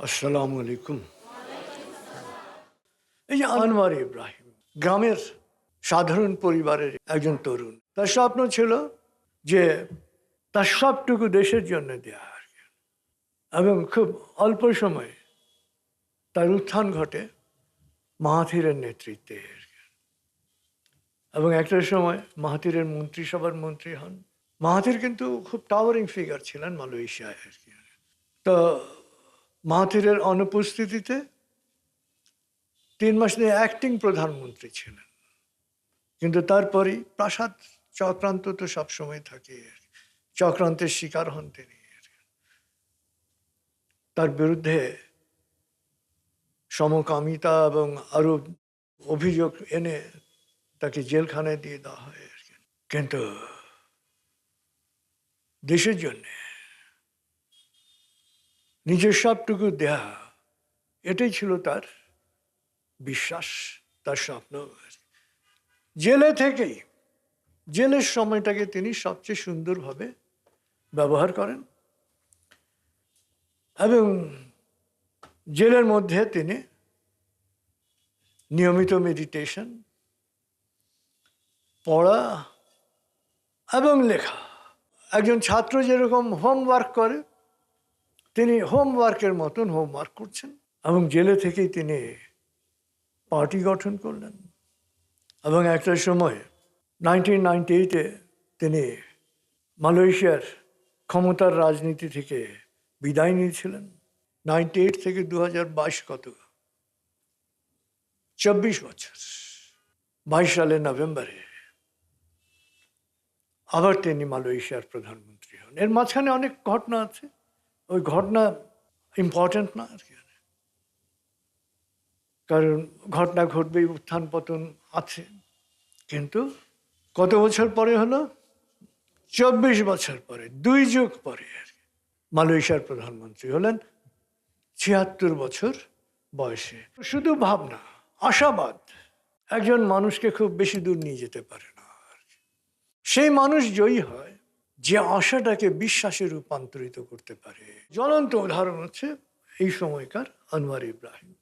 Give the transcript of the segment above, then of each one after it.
আসসালামু আলাইকুম এই যে আনোয়ার ইব্রাহিম গ্রামের সাধারণ পরিবারের একজন তরুণ তার স্বপ্ন ছিল যে তার সবটুকু দেশের জন্য দেয়া আর কি। এবং খুব অল্প সময়ে তার উত্থান ঘটে মাহাথিরের নেতৃত্বে আর কি। এবং একটা সময় মাহাথিরের মন্ত্রিসভার মন্ত্রী হন মাহাথির কিন্তু খুব টাওয়ারিং ফিগার ছিলেন মালয়েশিয়ায় আর কি তো মাহাথিরের অনুপস্থিতিতে তিন মাস নিয়ে অ্যাক্টিং প্রধানমন্ত্রী ছিলেন। কিন্তু তারপরই প্রাসাদ চক্রান্ত তো সবসময় থাকে। চক্রান্তের শিকার হন তিনি। তার বিরুদ্ধে সমকামিতা এবং আরও অভিযোগ এনে তাকে জেলখানায় দিয়ে দেওয়া হয়। কিন্তু দেশের জন্যে নিজের সবটুকু দেয়া। এটাই ছিল তার বিশ্বাস, তার স্বপ্ন। জেলে থেকেই, জেলের সময়টাকে তিনি সবচেয়ে সুন্দরভাবে ব্যবহার করেন। এবং জেলের মধ্যে তিনি নিয়মিত মেডিটেশন পড়া এবং লেখা। একজন ছাত্র যেরকম হোমওয়ার্ক করে তিনি হোমওয়ার্কের মতন হোমওয়ার্ক করছেন এবং জেলে থেকেই তিনি পার্টি গঠন করলেন। এবং একটা সময় নাইনটিন নাইনটি এইটে তিনি মালয়েশিয়ার ক্ষমতার রাজনীতি থেকে বিদায় নিয়েছিলেন। নাইনটি এইট থেকে দু হাজার বাইশ কত? চব্বিশ বছর। বাইশ সালের নভেম্বরে আবার তিনি মালয়েশিয়ার প্রধানমন্ত্রী হন। এর মাঝখানে অনেক ঘটনা আছে। ওই ঘটনা ইম্পর্ট্যান্ট না আর কি? কারণ ঘটনা ঘটবেই উত্থান পতন আছে। কিন্তু কত বছর পরে হলো? চব্বিশ বছর পরে, দুই যুগ পরে আর কি। মালয়েশিয়ার প্রধানমন্ত্রী হলেন, ছিয়াত্তর বছর বয়সে। শুধু ভাবনা, আশাবাদ। একজন মানুষকে খুব বেশি দূর নিয়ে যেতে পারে না। সেই মানুষ জয়ী হয় যে আশাটাকে বিশ্বাসে রূপান্তরিত করতে পারে। জ্বলন্ত উদাহরণ হচ্ছে এই সময়কার আনোয়ার ইব্রাহিম।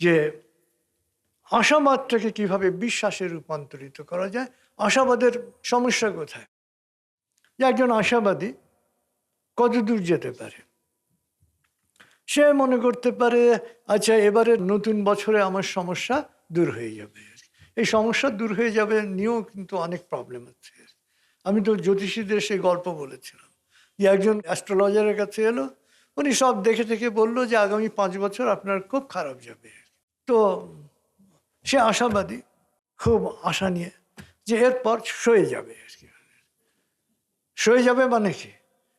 যে আশাবাদটাকে কীভাবে বিশ্বাসে রূপান্তরিত করা যায়, আশাবাদের সমস্যা কোথায়? যে একজন আশাবাদী কত দূর যেতে পারে? সে মনে করতে পারে আচ্ছা এবারে নতুন বছরে আমার সমস্যা দূর হয়ে যাবে। এই সমস্যা দূর হয়ে যাবে নিয়েও কিন্তু অনেক প্রবলেম আছে। আমি তো জ্যোতিষীদের সেই গল্প বলেছিলাম। যে একজন অ্যাস্ট্রোলজারের কাছে এলো, উনি সব দেখে দেখে বলল যে আগামী পাঁচ বছর আপনার খুব খারাপ যাবে। তো সে আশাবাদী, খুব আশা নিয়ে যে এরপর সয়ে যাবে আর কি। সয়ে যাবে মানে কি?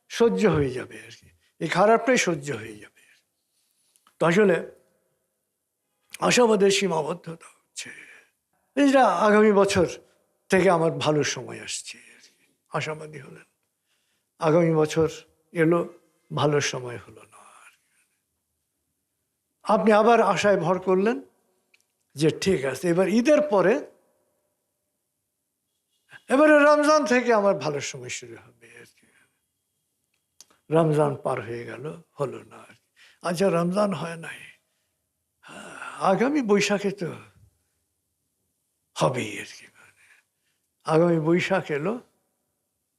সহ্য হয়ে যাবে আর কি। এই খারাপটাই সহ্য হয়ে যাবে। তো আসলে আশাবাদের সীমাবদ্ধতা হচ্ছে। এইটা আগামী বছর থেকে আমার ভালো সময় আসছে। আশাবাদী হলেন আগামী বছর এলো ভালো সময় হলো না আর। আপনি আবার আশায় ভর করলেন যে ঠিক আছে এবার ঈদের পরে এবারে রমজান থেকে আমার ভালো সময় শুরু হবে আর কি রমজান পার হয়ে গেল হলো না আর কি। আচ্ছা রমজান হয় নাই হ্যাঁ, আগামী বৈশাখে তো হবেই আর কি। আগামী বৈশাখ এলো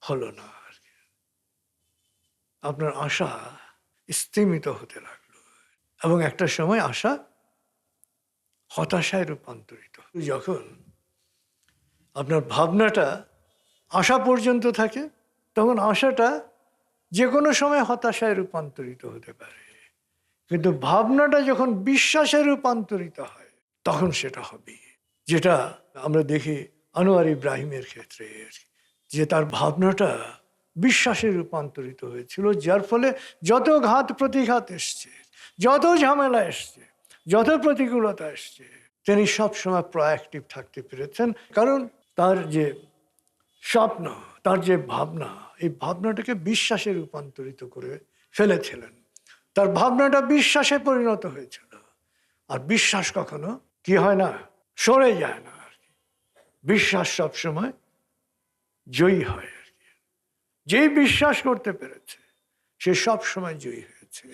হলো না আর কি। আপনার আশা স্তিমিত হতে লাগল। এবং একটা সময় আশা হতাশায় রূপান্তরিত। যখন আপনার ভাবনাটা আশা পর্যন্ত থাকে, তখন আশাটা যে কোনো সময় হতাশায় রূপান্তরিত হতে পারে। কিন্তু ভাবনাটা যখন বিশ্বাসে রূপান্তরিত হয়, তখন সেটা হবে। যেটা আমরা দেখি আনোয়ার ইব্রাহিমের ক্ষেত্রে যে তার ভাবনাটা বিশ্বাসে রূপান্তরিত হয়েছিল, যার ফলে যত ঘাত প্রতিঘাত এসছে, যত ঝামেলা এসছে, যত প্রতিকূলতা এসছে, তিনি সবসময় প্রোঅ্যাক্টিভ থাকতে পেরেছেন। কারণ তার যে স্বপ্ন, তার যে ভাবনা, এই ভাবনাটাকে বিশ্বাসে রূপান্তরিত করে ফেলেছিলেন। তার ভাবনাটা বিশ্বাসে পরিণত হয়েছিল। আর বিশ্বাস কখনো কি হয় না, সরে যায় না আর কি। বিশ্বাস সবসময় জয়ী হয় আর কি যেই বিশ্বাস করতে পেরেছে, সে সব সময় জয়ী হয়েছে।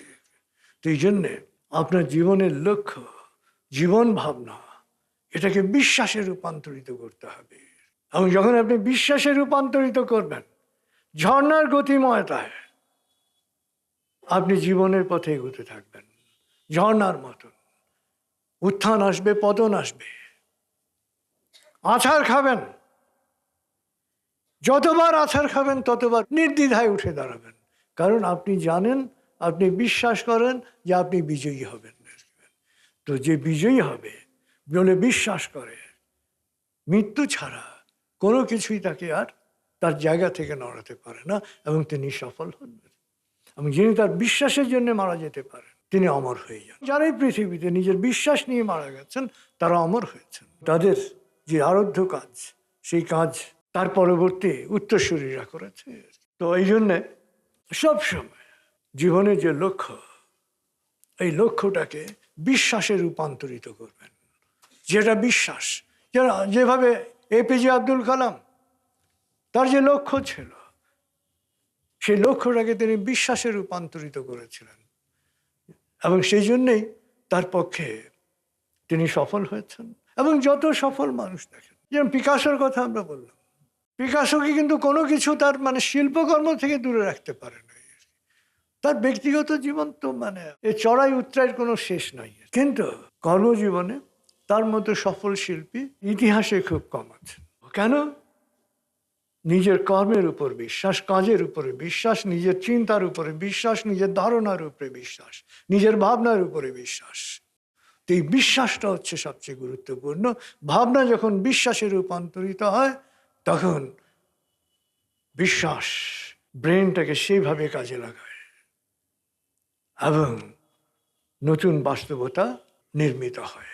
তো এই জন্যে আপনার জীবনের লক্ষ্য, জীবন ভাবনা, এটাকে বিশ্বাসে রূপান্তরিত করতে হবে। এবং যখন আপনি বিশ্বাসে রূপান্তরিত করবেন, ঝর্ণার গতিময়তায় আপনি জীবনের পথে এগোতে থাকবেন। ঝর্ণার মতন। উত্থান আসবে, পতন আসবে। আছাড় খাবেন। যতবার আছার খাবেন, ততবার নির্দ্বিধায় উঠে দাঁড়াবেন। কারণ আপনি জানেন, আপনি বিশ্বাস করেন যে আপনি বিজয়ী হবেন। তো যে বিজয়ী হবে, বলে বিশ্বাস করে, মৃত্যু ছাড়া কোনো কিছুই তাকে আর তার জায়গা থেকে নড়াতে পারে না এবং তিনি সফল হন। এবং যিনি তার বিশ্বাসের জন্য মারা যেতে পারেন, তিনি অমর হয়ে যান। যারাই পৃথিবীতে নিজের বিশ্বাস নিয়ে মারা গেছেন, তারা অমর হয়েছেন। তাদের যে আরাধ্য কাজ, সেই কাজ তার পরবর্তী উত্তরসূরিরা করেছে। তো এই জন্যে সবসময় জীবনের যে লক্ষ্য, এই লক্ষ্যটাকে বিশ্বাসে রূপান্তরিত করবেন। যেটা বিশ্বাস যেটা যেভাবে এপিজে আব্দুল কালাম, তার যে লক্ষ্য ছিল, সেই লক্ষ্যটাকে তিনি বিশ্বাসে রূপান্তরিত করেছিলেন। এবং সেই জন্যেই তার পক্ষে তিনি সফল হয়েছেন। এবং যত সফল মানুষ দেখেন, যেমন পিকাসোর কথা আমরা বললাম পিকাসোকে কিন্তু কোনো কিছু তার মানে শিল্পকর্ম থেকে দূরে রাখতে পারে না তার ব্যক্তিগত জীবন তো মানে এই চড়াই উত্তরায়ের কোনো শেষ নাই কিন্তু কর্মজীবনে তার মতো সফল শিল্পী ইতিহাসে খুব কম আছে। কেন? নিজের কর্মের উপর বিশ্বাস, কাজের উপরে বিশ্বাস, নিজের চিন্তার উপরে বিশ্বাস, নিজের ধারণার উপরে বিশ্বাস, নিজের ভাবনার উপরে বিশ্বাস। তো এই বিশ্বাসটা হচ্ছে সবচেয়ে গুরুত্বপূর্ণ। ভাবনা যখন বিশ্বাসে রূপান্তরিত হয় তখন বিশ্বাস ব্রেনটাকে সেইভাবে কাজে লাগায় এবং নতুন বাস্তবতা নির্মিত হয়।